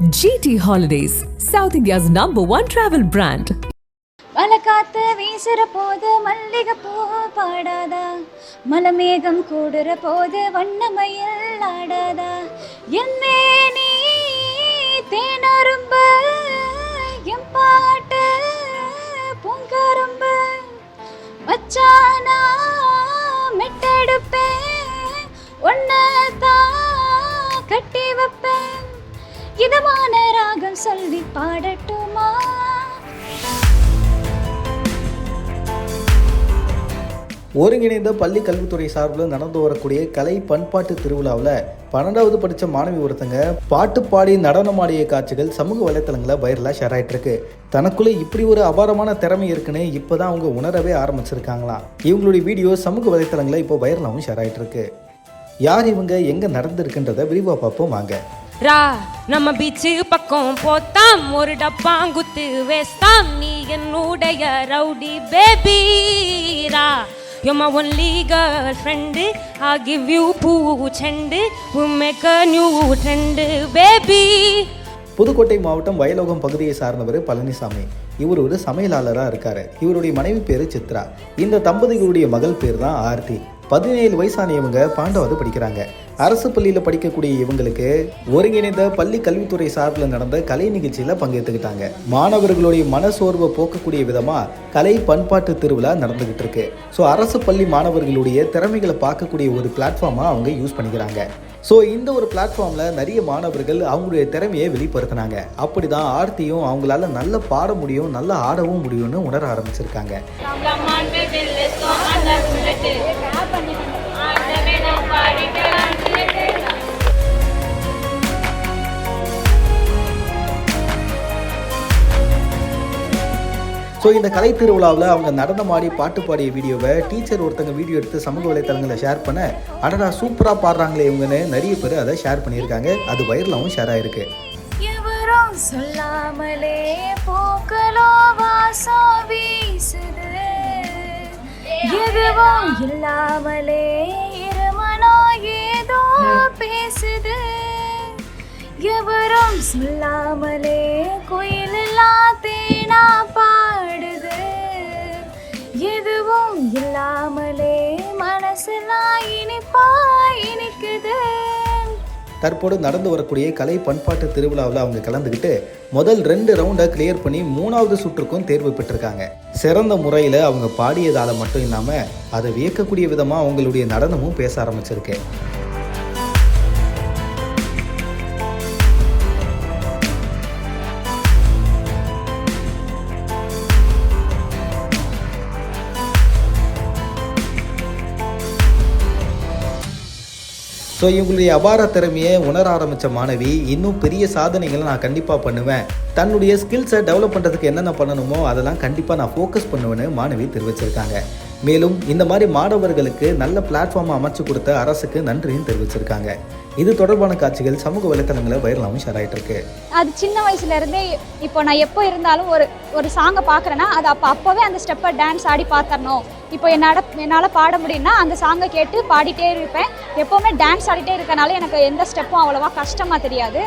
GT holidays South India's number one travel brand மலை காத்து வீசுற போது மல்லிகை பூ பாடாதா? மலமேகம் கூடுற போது வண்ணமயில் ஆடாதா? என்னே நீ தேனரும்பு சொல்லி பாடட்டுமா? ஒருங்கிணைந்த பள்ளி கல்வித்துறை சார்பில் நடந்து வரக்கூடிய கலை பண்பாட்டு திருவிழாவில் பன்னெண்டாவது படித்த மாணவி ஒருத்தங்க பாட்டு பாடி நடனமாடிய காட்சிகள் சமூக வலைத்தளங்களில் வைரலாக ஷேர் ஆகிட்டுருக்கு தனக்குள்ளே இப்படி ஒரு அபாரமான திறமை இருக்குன்னு இப்போ தான் அவங்க உணரவே ஆரம்பிச்சிருக்காங்களாம். இவங்களுடைய வீடியோ சமூக வலைத்தளங்களில் இப்போ வைரலாகவும் ஷேர் ஆகிட்டுருக்கு யார் இவங்க எங்கே நடந்திருக்குன்றதை விரிவாக பார்ப்போம் வாங்க. ரா நம்ம பீச்சு பக்கம் போத்தாம் ஒரு டப்பாங்குத்து வேஸ்தாம் நீ என்னுடைய ரவுடி பேபி ரா. You're my only girlfriend. I'll give you பூ செண்டு We'll make a new trend, baby. Pudukkottai மாவட்டம் வயலோகம் பகுதியை சார்ந்தவர் பழனிசாமி. இவர் ஒரு சமையலாளராக இருக்காரு. இவருடைய மனைவி பேர் சித்ரா. இந்த தம்பதிகளுடைய மகள் பேர் தான் ஆர்த்தி. பதினேழு வயசான இவங்க பாண்டவாவது படிக்கிறாங்க. அரசு பள்ளியில் படிக்கக்கூடிய இவங்களுக்கு ஒருங்கிணைந்த பள்ளி கல்வித்துறை சார்பில் நடந்த கலை நிகழ்ச்சியில் பங்கேற்றுக்கிட்டாங்க மாணவர்களுடைய மனசோர்வை போக்கக்கூடிய விதமாக கலை பண்பாட்டு திருவிழா நடந்துகிட்டு இருக்கு. ஸோ அரசு பள்ளி மாணவர்களுடைய திறமைகளை பார்க்கக்கூடிய ஒரு பிளாட்ஃபார்மாக அவங்க யூஸ் பண்ணிக்கிறாங்க. ஸோ இந்த ஒரு பிளாட்ஃபார்மில் நிறைய மாணவர்கள் அவங்களுடைய திறமையை வெளிப்படுத்தினாங்க. அப்படி தான் ஆர்த்தியும் அவங்களால நல்லா பாட முடியும் நல்லா ஆடவும் முடியும்னு உணர ஆரம்பிச்சிருக்காங்க. ஸோ இந்த கலை திருவிழாவில் அவங்க நடனமாடி பாட்டு பாடிய வீடியோவை டீச்சர் ஒருத்தங்க வீடியோ எடுத்து சமூக வலைத்தளங்களில் ஷேர் பண்ண அடடா சூப்பராக பாடுறாங்களே இவங்கன்னு நிறைய பேர் அதை ஷேர் பண்ணியிருக்காங்க. அது வைரலாகவும் ஷேர் ஆயிருக்கு. எவரும் சொல்லாமலே பூக்களோ வாசம் வீசுது. எதுவும் இல்லாமலே இருமனோ ஏதோ பேசுது. எவரும் சொல்லாமலே தற்போது நடந்து வரக்கூடிய கலை பண்பாட்டு திருவிழாவில் அவங்க கலந்துக்கிட்டு முதல் ரெண்டு ரவுண்டை கிளியர் பண்ணி மூணாவது சுற்றுக்கும் தேர்வு பெற்றிருக்காங்க. சிறந்த முறையில் அவங்க பாடியதால் மட்டும் இல்லாமல் அதை வியக்கக்கூடிய விதமாக அவங்களுடைய நடனமும் பேச ஆரம்பிச்சிருக்கு. ஸோ இவங்களுடைய அபார திறமையை உணர ஆரம்பித்த மாணவி இன்னும் பெரிய சாதனைகளை நான் கண்டிப்பாக பண்ணுவேன். தன்னுடைய ஸ்கில்ஸை டெவலப் பண்ணுறதுக்கு என்னென்ன பண்ணணுமோ அதெல்லாம் கண்டிப்பாக நான் ஃபோக்கஸ் பண்ணுவேன்னு மாணவி தெரிவிச்சிருக்காங்க. மேலும் இந்த மாதிரி மாணவர்களுக்கு நல்ல பிளாட்ஃபார்ம் அமைச்சு கொடுத்த அரசுக்கு நன்றியும் தெரிவிச்சிருக்காங்க. இது தொடர்பான காட்சிகள் சமூக வலைத்தளங்களை வைரலாகவும் ஷேர் ஆகிட்டு இருக்கு அது சின்ன வயசுல இருந்தே இப்போ நான் எப்போ இருந்தாலும் ஒரு ஒரு சாங்கை பார்க்குறேன்னா அது அப்போ அப்போவே அந்த ஸ்டெப்பை டான்ஸ் ஆடி பார்த்தரணும் இப்போ என்னோட என்னால் பாட முடியும்னா அந்த சாங்கை கேட்டு பாடிட்டே இருப்பேன். எப்போவுமே டான்ஸ் ஆடிட்டே இருக்கனால எனக்கு எந்த ஸ்டெப்பும் அவ்வளோவா கஷ்டமாக தெரியாது.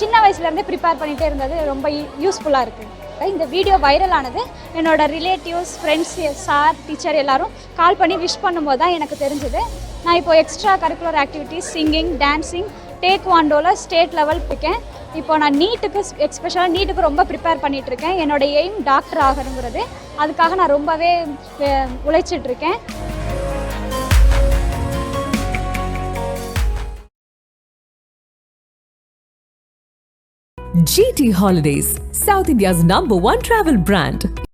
சின்ன வயசுலேருந்தே ப்ரிப்பேர் பண்ணிகிட்டே இருந்தது ரொம்ப யூஸ்ஃபுல்லாக இருக்குது இந்த வீடியோ வைரல் ஆனது என்னோடய ரிலேட்டிவ்ஸ் ஃப்ரெண்ட்ஸ் சார் டீச்சர் எல்லோரும் கால் பண்ணி விஷ் பண்ணும்போது தான் எனக்கு தெரிஞ்சது. நான் இப்போ extra curricular activities singing dancing take வாண்டோவில் ஸ்டேட் லெவல் இருக்கேன். இப்போ நான் நீட்டுக்கு எக்ஸ்பெஷலாக நீட்டுக்கு ரொம்ப ப்ரிப்பேர் பண்ணிகிட்ருக்கேன் என்னோடய என்னோட எய்ம் டாக்டர் ஆகணுங்கிறது. அதுக்காக நான் ரொம்பவே உழைச்சிட்ருக்கேன். GT Holidays, South India's number one travel brand.